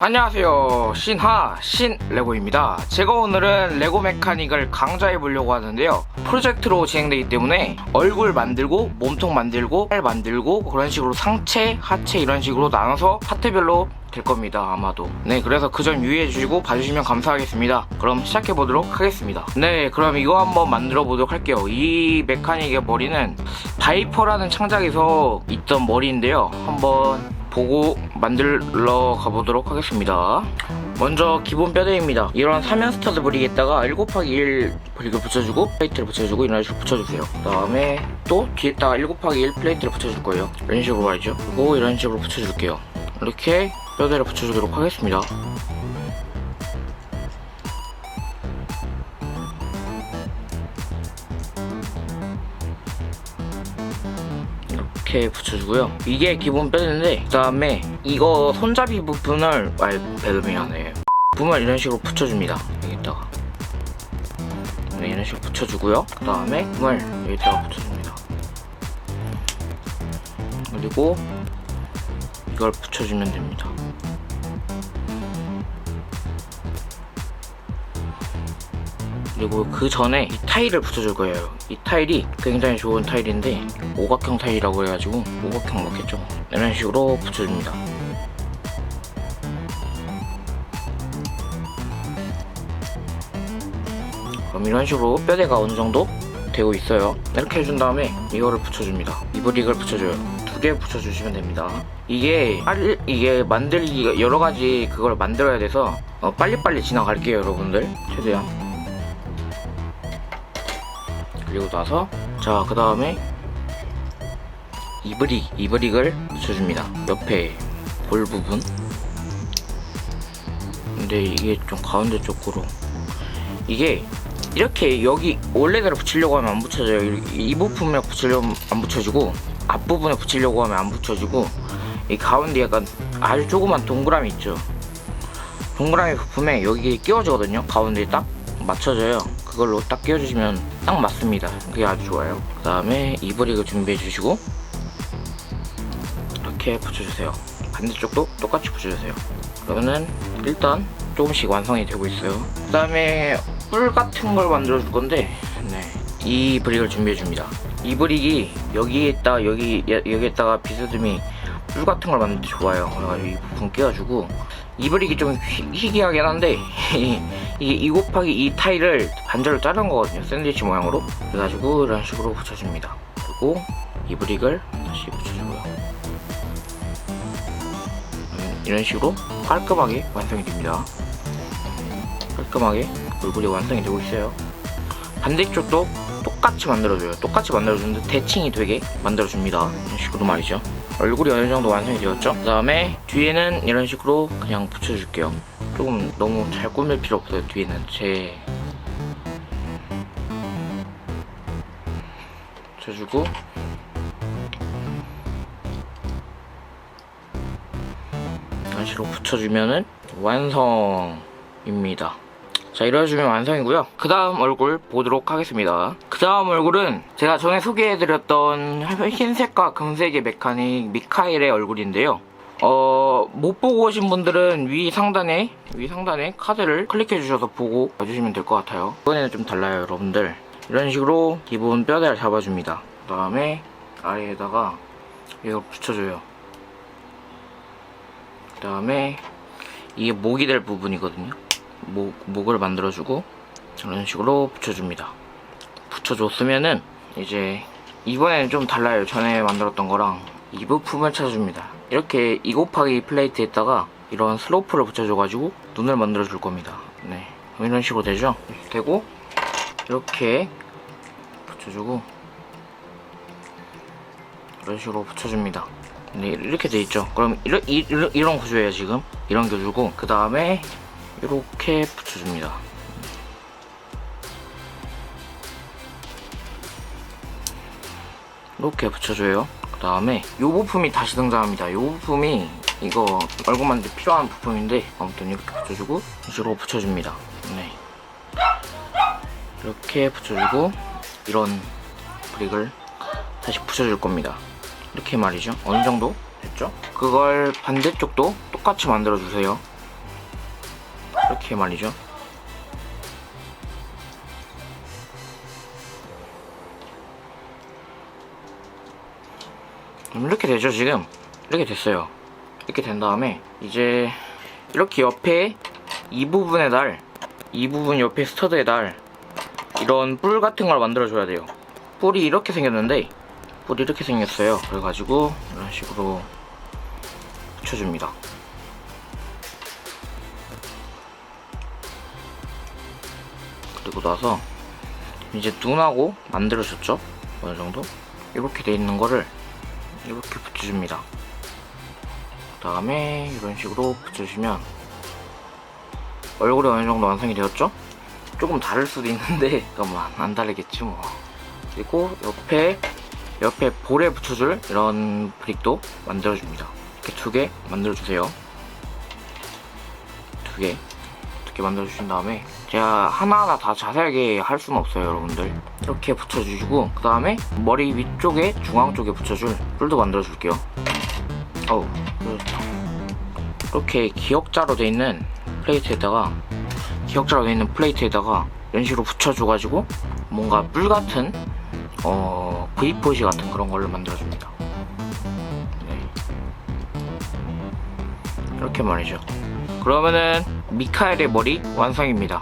안녕하세요. 신하 신레고입니다. 제가 오늘은 레고 메카닉을 강좌해 보려고 하는데요. 프로젝트로 진행되기 때문에 얼굴 만들고 몸통 만들고 팔 만들고 그런 식으로 상체 하체 이런 식으로 나눠서 파트별로 될 겁니다 아마도. 네 그래서 그 점 유의해 주시고 봐주시면 감사하겠습니다. 그럼 시작해 보도록 하겠습니다. 네 그럼 이거 한번 만들어 보도록 할게요. 이 메카닉의 머리는 바이퍼라는 창작에서 있던 머리인데요. 한번 보고 만들러 가보도록 하겠습니다. 먼저 기본 뼈대입니다. 이런 사면 스타드 브릭에다가 1 곱하기 1 브릭을 붙여주고 플레이트를 붙여주고 이런 식으로 붙여주세요. 그 다음에 또 뒤에다가 1 곱하기 1 플레이트를 붙여줄 거예요. 이런 식으로 말이죠. 그리고 이런 식으로 붙여줄게요. 이렇게 뼈대를 붙여주도록 하겠습니다. 이렇게 붙여주고요. 이게 기본 뼈인데 그 다음에 이거 손잡이 부분을 말 배름이 하네. 부분을 이런 식으로 붙여줍니다. 여기다가 네, 이런 식으로 붙여주고요. 그 다음에 부분을 여기다가 붙여줍니다. 그리고 이걸 붙여주면 됩니다. 그리고 그 전에 이 타일을 붙여줄 거예요. 이 타일이 굉장히 좋은 타일인데 오각형 타일이라고 해가지고 오각형 먹겠죠. 이런 식으로 붙여줍니다. 그럼 이런 식으로 뼈대가 어느 정도 되고 있어요. 이렇게 해준 다음에 이거를 붙여줍니다. 이브릭을 붙여줘요. 두 개 붙여주시면 됩니다. 이게 빨리 이게 만들기가 여러 가지 그걸 만들어야 돼서 어, 빨리빨리 지나갈게요, 여러분들. 최대한. 그리고 나서 자 그 다음에 이브릭 이브릭을 붙여줍니다. 옆에 볼 부분. 근데 이게 좀 가운데 쪽으로. 이게 이렇게 여기 원래대로 붙이려고 하면 안 붙여져요. 이, 이 부분에 붙이려면 안 붙여지고 앞부분에 붙이려고 하면 안 붙여지고 이 가운데 약간 아주 조그만 동그라미 있죠? 동그라미 부품에 여기 끼워지거든요. 가운데에 딱 맞춰져요. 그걸로 딱 끼워주시면 딱 맞습니다. 그게 아주 좋아요. 그 다음에 이브릭을 준비해 주시고 이렇게 붙여주세요. 반대쪽도 똑같이 붙여주세요. 그러면은 일단 조금씩 완성이 되고 있어요. 그 다음에 뿔 같은 걸 만들어 줄 건데 네. 이 브릭을 준비해 줍니다. 이 브릭이 여기에다가 여기 여기에다가 비스듬히 뿔 같은 걸때 좋아요. 그래가지고 이 부분 끼워주고 이 브릭이 좀 희, 희귀하긴 한데 이게 2 곱하기 2 타일을 반절로 자른 거거든요 샌드위치 모양으로. 그래가지고 이런 식으로 붙여줍니다. 그리고 이 브릭을 다시 붙여주고요. 음, 이런 식으로 깔끔하게 완성이 됩니다. 깔끔하게 얼굴이 완성이 되고 있어요. 반대쪽도 똑같이 만들어줘요. 똑같이 만들어주는데 대칭이 되게 만들어줍니다. 이런 식으로 말이죠 얼굴이 어느 정도 완성이 되었죠? 그 다음에 뒤에는 이런 식으로 그냥 붙여줄게요. 조금 너무 잘 꾸밀 필요 없어요 뒤에는. 제 붙여주고. 식으로 붙여주면은 완성입니다 자 이래주면 완성이고요 그 다음 얼굴 보도록 하겠습니다 그 다음 얼굴은 제가 전에 소개해드렸던 흰색과 금색의 메카닉 미카엘의 얼굴인데요 어, 못 보고 오신 분들은 위 상단에, 위 상단에 카드를 클릭해 주셔서 보고 봐주시면 될 것 같아요. 이번에는 좀 달라요, 여러분들. 이런 식으로 기본 뼈대를 잡아줍니다. 그 다음에 아래에다가 이걸 붙여줘요. 그 다음에 이게 목이 될 부분이거든요. 목, 목을 만들어주고 이런 식으로 붙여줍니다. 붙여줬으면은 이제 이번에는 좀 달라요. 전에 만들었던 거랑 이 부품을 찾아줍니다. 이렇게 2 곱하기 플레이트에다가 이런 슬로프를 붙여줘가지고 눈을 만들어 줄 겁니다. 네. 이런 식으로 되죠? 되고 이렇게 붙여주고 이런 식으로 붙여줍니다. 네, 이렇게 돼 있죠. 그럼 이런, 이런 구조예요, 지금. 이런 구조고 그 다음에 이렇게 붙여줍니다. 이렇게 붙여줘요. 그 다음에 이 부품이 다시 등장합니다. 이 부품이 이거 얼굴 만들 때 필요한 부품인데 아무튼 이렇게 붙여주고 이런 식으로 붙여줍니다. 네. 이렇게 붙여주고 이런 브릭을 다시 붙여줄 겁니다. 이렇게 말이죠. 어느 정도 됐죠? 그걸 반대쪽도 똑같이 만들어 주세요. 이렇게 말이죠. 음, 이렇게 되죠 지금? 이렇게 됐어요. 이렇게 된 다음에 이제 이렇게 옆에 이 부분에 달이 부분 옆에 스터드에 달 이런 뿔 같은 걸 만들어 줘야 돼요. 뿔이 이렇게 생겼는데 뿔이 이렇게 생겼어요. 그래가지고 이런 식으로 붙여줍니다 나서 이제 눈하고 만들어줬죠? 어느 정도? 이렇게 돼 있는 거를 이렇게 붙여줍니다. 그 다음에 이런 식으로 붙여주면 얼굴이 어느 정도 완성이 되었죠? 조금 다를 수도 있는데 잠깐만 안 다르겠지 뭐. 그리고 옆에 옆에 볼에 붙여줄 이런 브릭도 만들어줍니다. 이렇게 두 개 만들어주세요. 두개 두개 만들어주신 다음에 제가 하나하나 다 자세하게 할 수는 없어요 여러분들 이렇게 붙여주시고 그 다음에 머리 위쪽에 중앙 쪽에 붙여줄 뿔도 만들어줄게요 어우. 이렇게 기역자로 돼 있는 플레이트에다가 기역자로 돼 있는 플레이트에다가 이런 식으로 붙여줘가지고 뭔가 뿔 같은 어 V 포시 같은 그런 걸로 만들어줍니다 네. 이렇게 말이죠 그러면은 미카엘의 머리 완성입니다